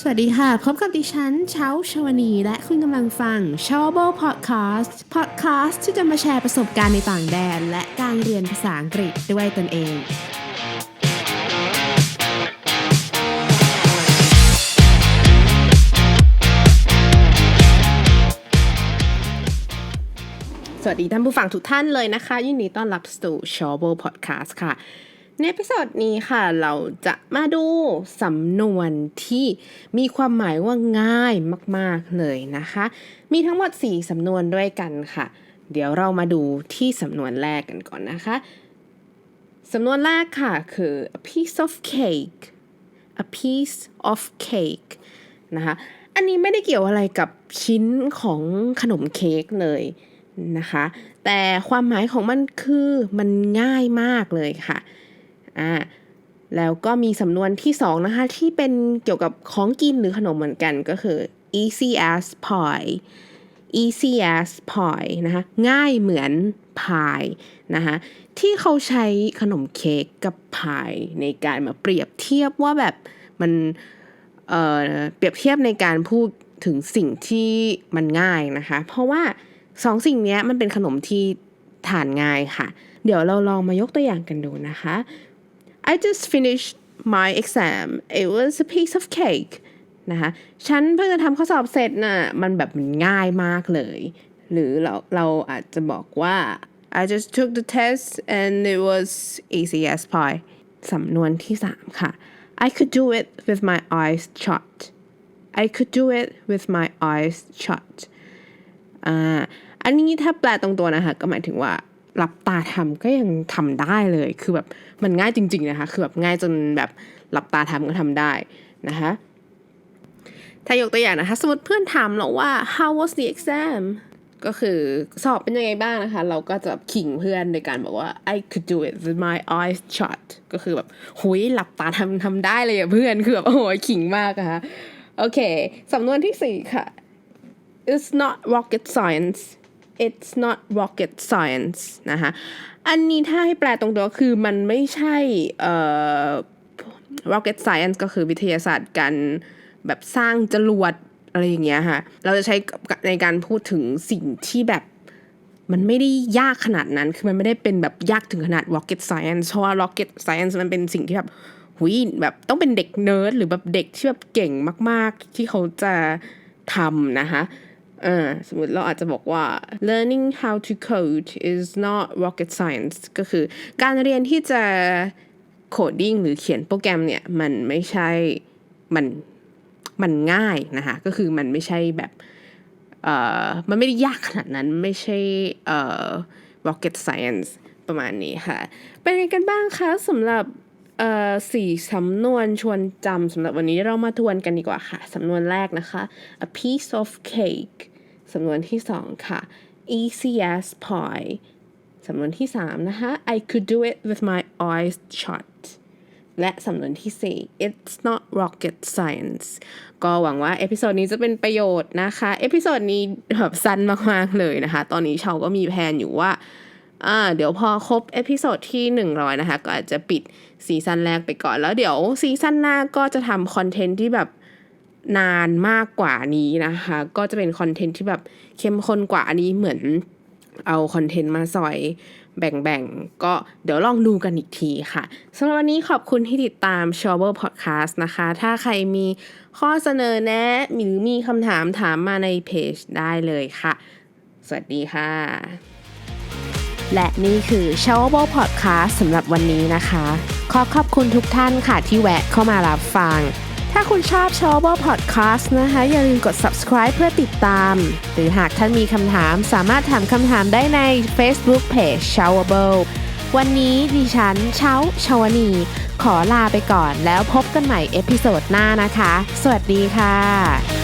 สวัสดีค่ะ พบกับดิฉันเช้าชวนี และคุณกำลังฟัง s h o w b o Podcast Podcast ที่จะมาแชร์ประสบการณ์ในต่างแดน และการเรียนภาษาอังกฤษด้วยตนเอง สวัสดีท่านผู้ฟังทุกท่านเลยนะคะ ยินดีต้อนรับสู่ s h o w b o Podcast ค่ะ ในเอพิโซดนี้ค่ะ เราจะมาดูสำนวนที่มีความหมายว่าง่ายมาก ๆ เลยนะคะ มีทั้งหมด 4 สำนวนด้วยกันค่ะ เดี๋ยวเรามาดูที่สำนวนแรกกันก่อนนะคะ สำนวนแรกค่ะคือ a piece of cake a piece of cake นะคะอันนี้ไม่ได้เกี่ยวอะไรกับชิ้นของขนมเค้กเลยนะคะ แต่ความหมายของมันคือมันง่ายมากเลยค่ะ อ่าแล้วก็มีสำนวนที่สองนะคะที่เป็นเกี่ยวกับของกินหรือขนมเหมือนกันก็คือ easy as pie easy as pie นะคะง่ายเหมือนพายนะคะที่เขาใช้ขนมเค้กกับพายในการมาเปรียบเทียบว่าแบบมันเอ่อเปรียบเทียบในการพูดถึงสิ่งที่มันง่ายนะคะ เพราะว่าสองสิ่งนี้มันเป็นขนมที่ทานง่ายค่ะ เดี๋ยวเราลองมายกตัวอย่างกันดูนะคะ I just finished my exam it was a piece of cake นะคะฉันเพิ่งจะทำข้อสอบเสร็จน่ะ มันแบบมันง่ายมากเลย หรือเราเราอาจจะบอกว่า I just took the test and it was easy as pie สำนวนที่สามค่ะ I could do it with my eyes shut I could do it with my eyes shut อ่า อันนี้ถ้าแปลตรงตัวนะคะ ก็หมายถึงว่า หลับตาทำก็ยังทำได้เลย คือแบบมันง่ายจริง ๆนะคะ คือแบบง่ายจนแบบหลับตาทำก็ทำได้นะคะถ้ายกตัวอย่างนะคะ สมมติเพื่อนถามเราว่า how was the exam ก็คือสอบเป็นยังไงบ้างนะคะ เราก็จะขิงเพื่อนในการบอกว่า I could do it with my eyes shut ก็คือแบบหุยหลับตาทำทำได้เลยอะเพื่อนคือแบบโอ้โหขิงมากอะคะโอเคสำนวนที่สี่ค่ะ it's not rocket science it's not rocket science นะคะอันนี้ถ้าให้แปลตรงตัวคือมันไม่ใช่เอ่อ rocket science ก็คือวิทยาศาสตร์การแบบสร้างจรวดอะไรอย่างเงี้ยค่ะ เราจะใช้ในการพูดถึงสิ่งที่แบบมันไม่ได้ยากขนาดนั้น คือมันไม่ได้เป็นแบบยากถึงขนาด rocket science เพราะว่า rocket science มันเป็นสิ่งที่แบบหุยแบบต้องเป็นเด็กเนิร์ดหรือแบบเด็กที่แบบเก่งมาก ๆ ที่เขาจะทำนะคะ ออสมมติเราอาจจะบอกว่า learning how to code is not rocket science ก็คือการเรียนที่จะ coding หรือเขียนโปรแกรมเนี่ย มันไม่ใช่มันมันง่ายนะคะก็คือมันไม่ใช่แบบเอ่อมันไม่ได้ยากขนาดนั้นไม่ใช่เอ่อ rocket science ประมาณนี้ค่ะ เป็นยังไงกันบ้างคะสำหรับเอ่อสี่สำนวนชวนจำสำหรับวันนี้เรามาทวนกันดีกว่าค่ะ สำนวนแรกนะคะ a piece of cake สำนวนที่สองค่ะ easy as pie สำนวนที่สามนะคะ I could do it with my eyes shut และสำนวนที่สี่ it's not rocket science ก็หวังว่าเอพิโซดนี้จะเป็นประโยชน์นะคะ เอพิโซดนี้แบบสั้นมาก ๆ เลยนะคะ ตอนนี้เชาก็มีแผนอยู่ว่าอ่า เดี๋ยวพอครบเอพิโซดที่ 100 นะคะ ก็อาจจะปิดซีซั่นแรกไปก่อน แล้วเดี๋ยวซีซั่นหน้าก็จะทำคอนเทนต์ที่แบบ นานมากกว่านี้นะคะ ก็จะเป็นคอนเทนต์ที่แบบเข้มข้นกว่าอันนี้เหมือนเอาคอนเทนต์มาซอยแบ่งๆ ก็เดี๋ยวลองดูกันอีกทีค่ะสำหรับวันนี้ขอบคุณที่ติดตาม s h o w e r Podcast นะคะ ถ้าใครมีข้อเสนอแนะหรือมีคำถามถามมาในเพจได้เลยค่ะ สวัสดีค่ะ และนี่คือ s h o w a b l e Podcast สำหรับวันนี้นะคะ ขอขอบคุณทุกท่านค่ะที่แวะเข้ามารับฟัง ถ้าคุณชอบ s h o w a b l e Podcast นะคะ อย่าลืมกด subscribe เพื่อติดตาม หรือหากท่านมีคำถามสามารถถามคำถามได้ใน Facebook Page s h o w a b l e วันนี้ดิฉันเช้าชาวนี ขอลาไปก่อนแล้วพบกันใหม่เอพิโซดหน้านะคะ สวัสดีค่ะ